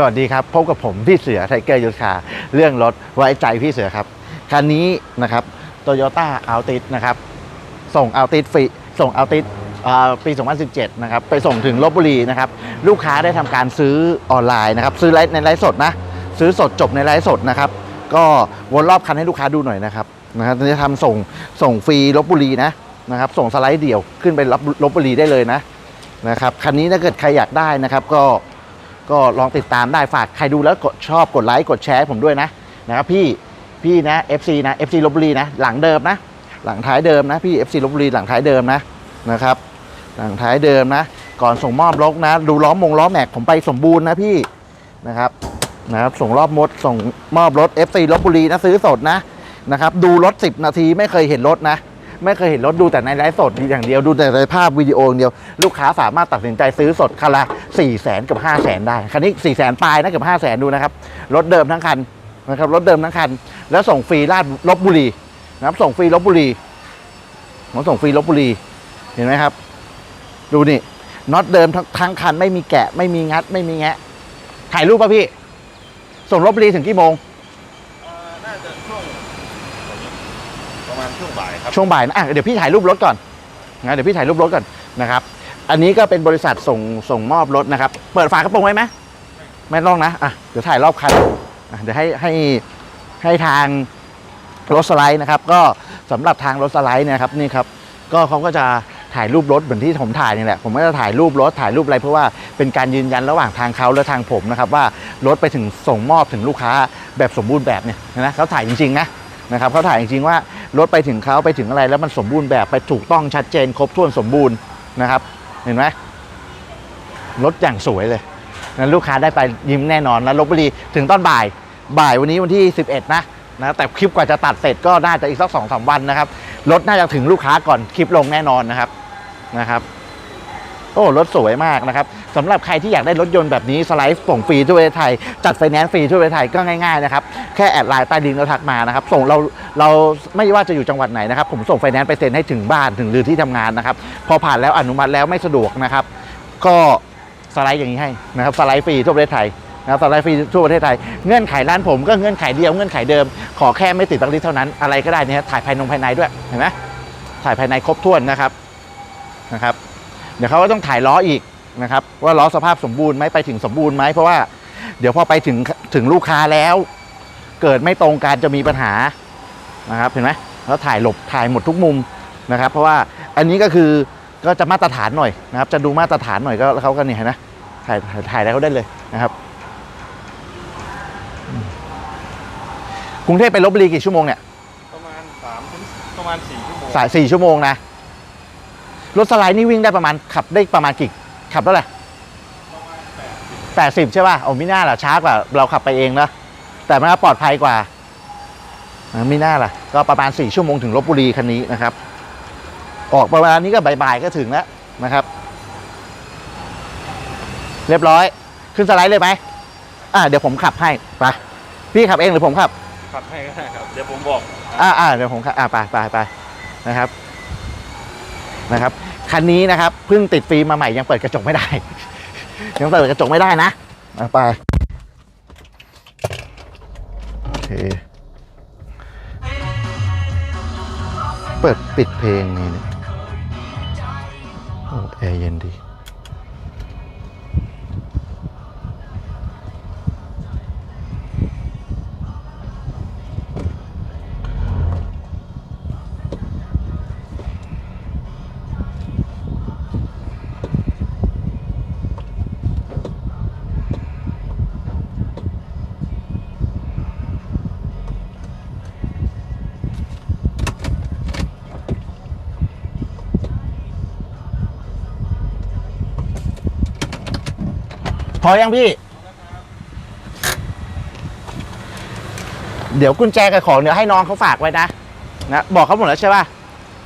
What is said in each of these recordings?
สวัสดีครับ พบกับผมพี่เสือไทเกอร์ยุทธคาเรื่องรถไว้ใจพี่เสือครับ คันนี้นะครับโตโยต้าอัลติสนะครับ ส่งอัลติสฟรีส่งอัลติสปี 2017 นะครับ ไปส่งถึงลบบุรีนะครับ ลูกค้าได้ทำการซื้อออนไลน์นะครับ ซื้อในไลฟ์สดนะ ซื้อสดจบในไลฟ์สดนะครับ ก็วนรอบคันให้ลูกค้าดูหน่อยนะครับ นะครับจะทำส่งส่งฟรีลบบุรีนะนะครับ ส่งสไลด์เดี่ยวขึ้นไปรับลบบุรีได้เลยนะนะครับ คันนี้ถ้าเกิดใครอยากได้นะครับก็ ก็ลองติดตามได้ฝากใครดูแล้วกดชอบกดไลค์กดแชร์ให้ผมด้วยนะนะครับพี่พี่นะ FC นะ FC ลบบุรีนะ หลังเดิมนะ หลังท้ายเดิมนะพี่ FC ลบบุรีหลังท้ายเดิมนะนะครับ หลังท้ายเดิมนะ ก่อนส่งมอบรถนะ ดูล้อมงล้อแม็กผมไปสมบูรณ์นะพี่นะครับนะครับส่งรอบมดส่งมอบรถ FC ลบบุรีนะซื้อสดนะนะครับ ดูรถ 10 นาทีไม่เคยเห็นรถนะ ไม่เคยเห็นรถดูแต่ในไลฟ์สดอย่างเดียวดูแต่ในภาพวิดีโออย่างเดียว ลูกค้าสามารถตัดสินใจซื้อสดคันละ4 0 0แสนกับ5 0 0แสนได้ คันนี้4 0 0แสนปลายนะกับ5 0 0แสนดูนะครับ รถเดิมทั้งคันนะครับรถเดิมทั้งคัน แล้วส่งฟรีลาดลบบุรีนะครับส่งฟรีลบบุรีผมส่งฟรีลบบุรีเห็นไหมครับ ดูนี่น็อตเดิมทั้งทั้งคันไม่มีแกะ ไม่มีงัด ไม่มีแงะถ่ายรูปป่ะพี่ ส่งลบบุรีถึงกี่โมง น่าจะช่วงประมาณ ช่วงบ่ายครับช่วงบ่ายนะอะเดี๋ยวพี่ถ่ายรูปรถก่อนนะเดี๋ยวพี่ถ่ายรูปรถก่อนนะครับ อันนี้ก็เป็นบริษัทส่งส่งมอบรถนะครับ เปิดฝากระโปรงไว้ไหมไม่ต้องนะอะเดี๋ยวถ่ายรอบคันอะเดี๋ยวให้ให้ให้ทางรถสไลด์นะครับ ก็สำหรับทางรถสไลด์เนี่ยครับนี่ครับ ก็เขาก็จะถ่ายรูปรถเหมือนที่ผมถ่ายนี่แหละผมก็จะถ่ายรูปรถถ่ายรูปอะไร เพราะว่าเป็นการยืนยันระหว่างทางเขาและทางผมนะครับว่ารถไปถึงส่งมอบถึงลูกค้าแบบสมบูรณ์แบบเนี่ยนะเขาถ่ายจริงๆนะ นะครับเขาถ่ายจริงๆว่ารถไปถึงเขาไปถึงอะไรแล้วมันสมบูรณ์แบบไปถูกต้องชัดเจน ครบถ้วนสมบูรณ์นะครับ เห็นไหมรถอย่างสวยเลยนั้นลูกค้าได้ไปยิ้มแน่นอนแล้วลบบุรีถึงตอนบ่ายบ่ายวันนี้วันที่ 11 นะนะแต่คลิปกว่าจะตัดเสร็จก็น่าจะอีกสักสองสามวันนะครับรถน่าจะถึงลูกค้าก่อนคลิปลงแน่นอนนะครับนะครับโอ้รถสวยมากนะครับสำหรับใครที่อยากได้รถยนต์แบบนี้สไลด์ส่งฟรีทั่วประเทศไทย จัดไฟแนนซ์ฟรีทั่วประเทศไทยก็ง่ายๆนะครับ แค่แอดไลน์ใต้ดินเราทักมานะครับ ส่งเราเราไม่ว่าจะอยู่จังหวัดไหนนะครับ ผมส่งไฟแนนซ์ไปเซ็นให้ถึงบ้านถึงหรือที่ทำงานนะครับ พอผ่านแล้วอนุมัติแล้วไม่สะดวกนะครับ ก็สไลด์อย่างนี้ให้นะครับสไลด์ฟรีทั่วประเทศไทยนะครับสไลด์ฟรีทั่วประเทศไทยเงื่อนไขร้านผมก็เงื่อนไขเดียวเงื่อนไขเดิม ขอแค่ไม่ติดตั้งลิตรเท่านั้นอะไรก็ได้นี่ถ่ายภายนงภายในด้วยเห็นไหมถ่ายภายในครบถ้วนนะครับนะครับ เดี๋ยวเขาก็ต้องถ่ายล้ออีกนะครับ ว่าล้อสภาพสมบูรณ์ไหมไปถึงสมบูรณ์ไหมเพราะว่าเดี๋ยวพอไปถึงถึงลูกค้าแล้ว เกิดไม่ตรงกันจะมีปัญหานะครับเห็นไหมแล้วถ่ายหลบถ่ายหมดทุกมุมนะครับ เพราะว่าอันนี้ก็คือก็จะมาตรฐานหน่อยนะครับ จะดูมาตรฐานหน่อยก็เขาก็เนี่ยเห็นไหมถ่ายถ่ายถ่ายแล้วเขาได้เลยนะครับอืมกรุงเทพไปลบบุรีกี่ชั่วโมงเนี่ยประมาณสามถึงประมาณสี่ชั่วโมงสายสี่ชั่วโมงนะรถสไลด์นี่วิ่งได้ประมาณขับได้ประมาณกี่ขับเท่าไหร่ประมาณแปดสิบแปดสิบใช่ป่ะโอ้ไม่น่าล่ะช้ากว่าเราขับไปเองนะ แต่มันก็ปลอดภัยกว่าอ่าไม่น่าล่ะ ก็ประมาณสี่ชั่วโมงถึงลบบุรีคันนี้นะครับ ออกประมาณนี้ก็บ่ายๆก็ถึงแล้วนะครับ เรียบร้อย ขึ้นสไลด์เลยไหมอ่าเดี๋ยวผมขับให้ไปพี่ขับเองหรือผมขับ ขับให้ก็ได้ครับ เดี๋ยวผมบอก อ่าอ่าเดี๋ยวผมขับอ่าไปไปไปนะครับนะครับ คันนี้นะครับเพิ่งติดฟิล์มมาใหม่ยังเปิดกระจกไม่ได้ ยังเปิดกระจกไม่ได้นะอะไปโอ เค เปิดปิดเพลงนี่เนี่ยโอ้แอร์เย็นดี พอยังพี่ เดี๋ยวกุญแจกับของเดี๋ยวให้น้องเขาฝากไว้นะ นะ บอกเขาหมดแล้วใช่ป่ะ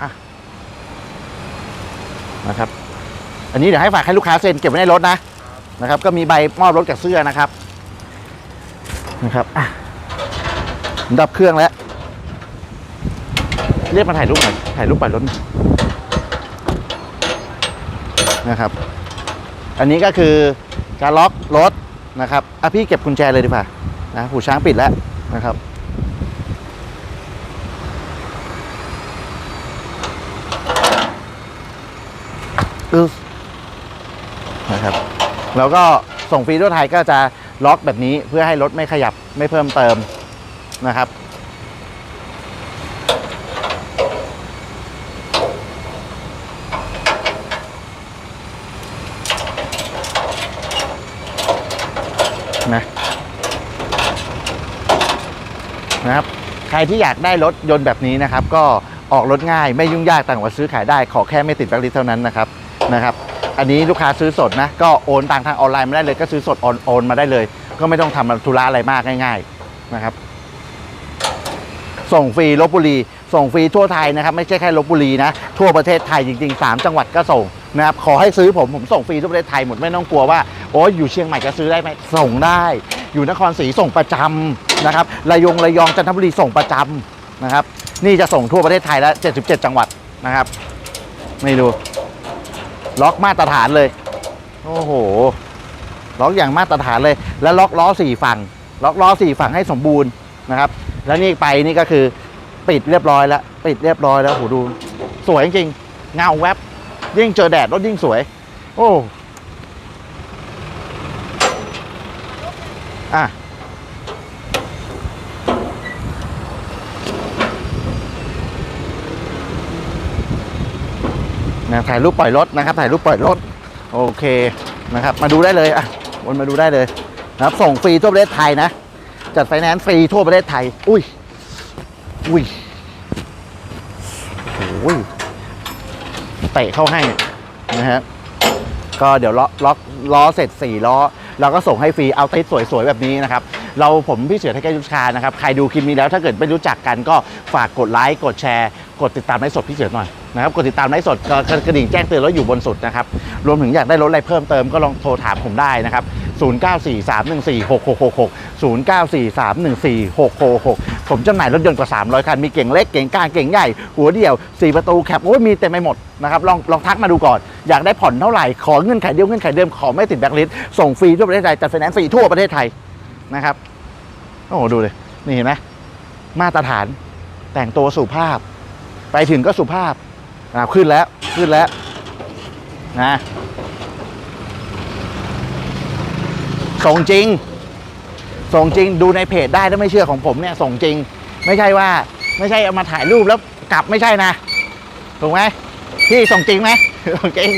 อะนะครับ อันนี้เดี๋ยวให้ฝากให้ลูกค้าเซ็นเก็บไว้ในรถนะ นะครับ ก็มีใบมอบรถกับเสื้อนะครับ นะครับอะดับเครื่องแล้ว เรียกมาถ่ายรูปหน่อย ถ่ายรูปปล่อยรถหน่อยนะครับ อันนี้ก็คือ การล็อกรถนะครับอะพี่เก็บกุญแจเลยดีกว่านะหูช้างปิดแล้วนะครับอึ๊นะครับแล้วก็ส่งฟรีทั่วไทยก็จะล็อกแบบนี้เพื่อให้รถไม่ขยับไม่เพิ่มเติมนะครับ นะครับ ใครที่อยากได้รถยนต์แบบนี้นะครับ ก็ออกรถง่ายไม่ยุ่งยากต่างกว่าซื้อขายได้ ขอแค่ไม่ติดแบล็คลิสเท่านั้นนะครับนะครับ อันนี้ลูกค้าซื้อสดนะ ก็โอนต่างทางออนไลน์มาได้เลยก็ซื้อสดโอนโอนมาได้เลย ก็ไม่ต้องทำธุระอะไรมากง่าย ๆนะครับ ส่งฟรีลบบุรี ส่งฟรีทั่วไทยนะครับ ไม่ใช่แค่ลบบุรีนะ ทั่วประเทศไทยจริง ๆ 3 จังหวัดก็ส่งนะครับขอให้ซื้อผมผมส่งฟรีทั่วประเทศไทยหมดไม่ต้องกลัวว่าโอ้ยอยู่เชียงใหม่จะซื้อได้ไหมส่งได้ อยู่นครศรีส่งประจำนะครับระยองระยองจันทบุรีส่งประจำนะครับ นี่จะส่งทั่วประเทศไทยแล้ว 77 จังหวัดนะครับนี่ดู ล็อกมาตรฐานเลย โอ้โห ล็อกอย่างมาตรฐานเลย แล้วล็อกล้อสี่ฝั่ง ล็อกล้อสี่ฝั่งให้สมบูรณ์นะครับ แล้วนี่ไปนี่ก็คือปิดเรียบร้อยแล้ว ปิดเรียบร้อยแล้วโหดู สวยจริง เงาแวบยิ่งเจอแดดรถยิ่งสวย โอ้ อะนะถ่ายรูปปล่อยรถนะครับ ถ่ายรูปปล่อยรถ โอเคนะครับ มาดูได้เลยอะวนมาดูได้เลยนะครับ ส่งฟรีทั่วประเทศไทยนะ จัดไฟแนนซ์ฟรีทั่วประเทศไทย อุ้ย อุ้ยโอ้ยเตะเข้าให้นะฮะก็เดี๋ยวล้อล็อกล้อเสร็จ4ล้อ เราก็ส่งให้ฟรีเอาติดสวยๆแบบนี้นะครับเราผมพี่เสือไทยแก้ยุทธคานะครับใครดูคลิปนี้แล้วถ้าเกิดไม่รู้จักกันก็ฝากกดไลค์กดแชร์กดติดตามไลฟ์สดพี่เสือหน่อยนะครับกดติดตามไลฟ์สดก็กระดิ่งแจ้งเตือนแล้วอยู่บนสุดนะครับรวมถึงอยากได้รถอะไรเพิ่มเติมก็ลองโทรถามผมได้นะครับ0943146666 0943146666 ผมจำหน่ายรถยนต์กว่า 300 คัน มีเก่งเล็กเก่งกลางเก่งใหญ่ หัวเดี่ยว 4 ประตูแคปโอ้ยมีเต็มไปหมดนะครับลองลองทักมาดูก่อน อยากได้ผ่อนเท่าไหร่ ขอเงื่อนไขเดียวเงื่อนไขเดิมขอไม่ติดแบล็คลิสส่งฟรีทั่วประเทศไทยจัดไฟแนนซ์ฟรีทั่วประเทศไทยนะครับโอ้โหดูเลยนี่เห็นไหมมาตรฐานแต่งตัวสุภาพ ไปถึงก็สุภาพอ่าขึ้นแล้วขึ้นแล้วนะส่งจริง ส่งจริงดูในเพจได้ถ้าไม่เชื่อของผมเนี่ยส่งจริง ไม่ใช่ว่าไม่ใช่เอามาถ่ายรูปแล้วกลับไม่ใช่นะถูกไหมพี่ส่งจริงไหมส่งจริง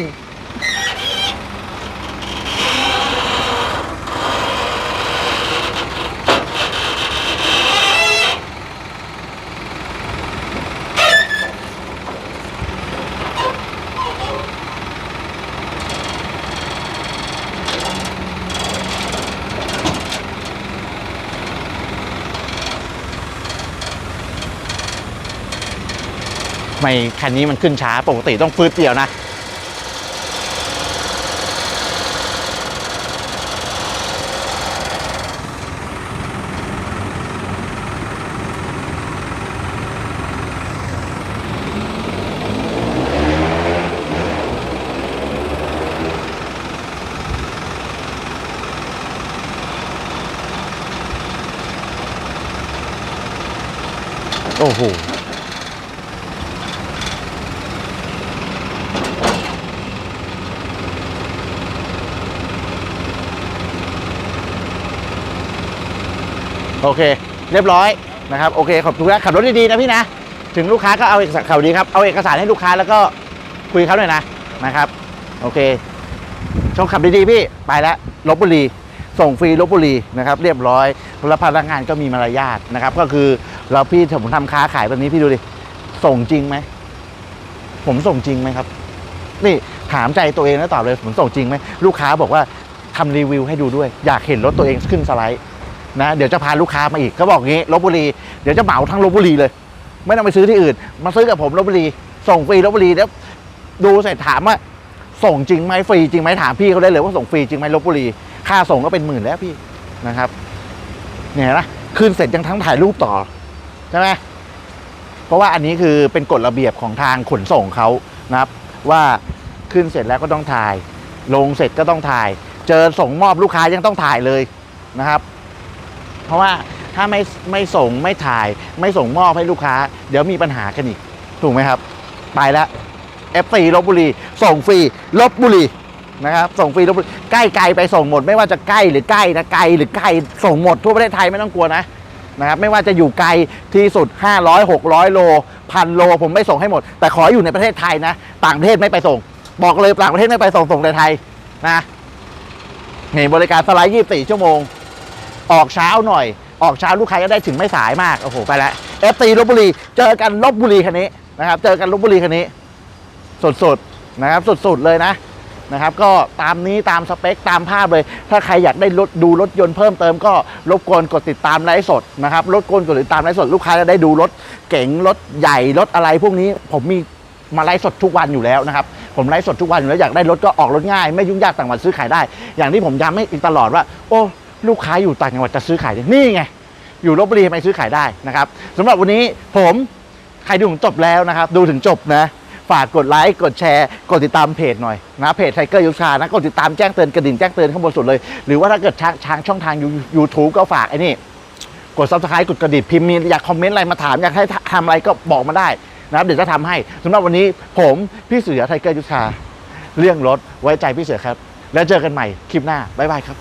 ไม่คันนี้มันขึ้นช้าปกติต้องฟืดเดียวนะโอ้โห โอเค เรียบร้อยนะครับโอเคขอบคุณนะขับรถดีๆนะพี่นะ ถึงลูกค้าก็เอาเอกสารข่าวดีครับเอาเอกสารให้ลูกค้าแล้วก็คุยเขาหน่อยนะนะครับ โอเคชงขับดีๆพี่ไปแล้วลบบุรีส่งฟรีลบบุรีนะครับเรียบร้อยแล้วพนักงานก็มีมารยาทนะครับ ก็คือเราพี่ผมทำค้าขายแบบนี้พี่ดูดิส่งจริงไหมผมส่งจริงไหมครับ นี่ถามใจตัวเองแล้วตอบเลยผมส่งจริงไหมลูกค้าบอกว่าทำรีวิวให้ดูด้วย อยากเห็นรถตัวเองขึ้นสไลด์ นะเดี๋ยวจะพาลูกค้ามาอีกก็บอกงี้ลบบุรีเดี๋ยวจะเหมาทั้งลบบุรีเลย ไม่ต้องไปซื้อที่อื่น มาซื้อกับผมลบบุรี ส่งฟรีลบบุรีแล้วดูเสร็จถามว่าส่งจริงไหมฟรีจริงไหมถามพี่เขาได้เลยว่าส่งฟรีจริงไหมลบบุรี ค่าส่งก็เป็นหมื่นแล้วพี่นะครับเนี่ยนะขึ้นเสร็จยังทั้งถ่ายรูปต่อใช่ไหมเพราะว่าอันนี้คือเป็นกฎระเบียบของทางขนส่งเขานะครับ ว่าขึ้นเสร็จแล้วก็ต้องถ่าย ลงเสร็จก็ต้องถ่าย เจอส่งมอบลูกค้ายังต้องถ่ายเลยนะครับ เพราะว่าถ้าไม่ไม่ส่งไม่ถ่าย ไม่ส่งมอบให้ลูกค้า เดี๋ยวมีปัญหากันอีก ถูกไหมครับ ไปแล้ว F4 ลบบุรี ส่งฟรีลบบุรีนะครับส่งฟรีลบบุรีใกล้ไกลไปส่งหมด ไม่ว่าจะใกล้หรือใกล้นะไกลหรือไกลส่งหมดทั่วประเทศไทยไม่ต้องกลัวนะนะครับไม่ว่าจะอยู่ไกลที่สุด 500 600 โลพันโลผมไม่ส่งให้หมด แต่ขออยู่ในประเทศไทยนะ ต่างประเทศไม่ไปส่ง บอกเลยต่างประเทศไม่ไปส่งส่งในไทยนะนี่บริการสไลด์24 ชั่วโมง ออกเช้าหน่อย ออกเช้าลูกค้าก็ได้ถึงไม่สายมากโอ้โหไปแล้ว FC ลบบุรีเจอกันลบบุรีคันนี้นะครับ เจอกันลบบุรีคันนี้สดๆนะครับสดๆเลยนะนะครับ ก็ตามนี้ตามสเปคตามภาพเลย ถ้าใครอยากได้รถดูรถยนต์เพิ่มเติมก็รบกวนกดติดตามไลฟ์สดนะครับรบกวนกดติดตามไลฟ์สดลูกค้าจะได้ดูรถเก๋งรถใหญ่รถอะไรพวกนี้ผมมีมาไลฟ์สดทุกวันอยู่แล้วนะครับผมไลฟ์สดทุกวันอยู่แล้วอยากได้รถก็ออกรถง่าย ไม่ยุ่งยากต่างวัดซื้อขายได้ อย่างที่ผมย้ำให้อีกตลอดว่า โอ้ ลูกค้าอยู่ต่างจังหวัดจะซื้อขายได้นี่ไง อยู่ลบบุรีทำไมซื้อขายได้นะครับสำหรับวันนี้ผมใครดูถึงจบแล้วนะครับ ดูถึงจบนะ ฝากกดไลค์กดแชร์ กดติดตามเพจหน่อยนะเพจไทเกอร์ยูชานะกดติดตามแจ้งเตือนกระดิ่งแจ้งเตือนข้างบนสุดเลย หรือว่าถ้าเกิดทางทางช่องทางยูทูบก็ฝากไอ้นี่กดซับสไครต์กดกระดิ่งพิมพ์มีอยากคอมเมนต์อะไรมาถาม อยากให้ทำอะไรก็บอกมาได้นะครับเดี๋ยวจะทำให้สำหรับวันนี้ผมพี่เสือไทเกอร์ยูชาเรื่องรถไว้ใจพี่เสือครับ แล้วเจอกันใหม่คลิปหน้าบ๊ายบายครับ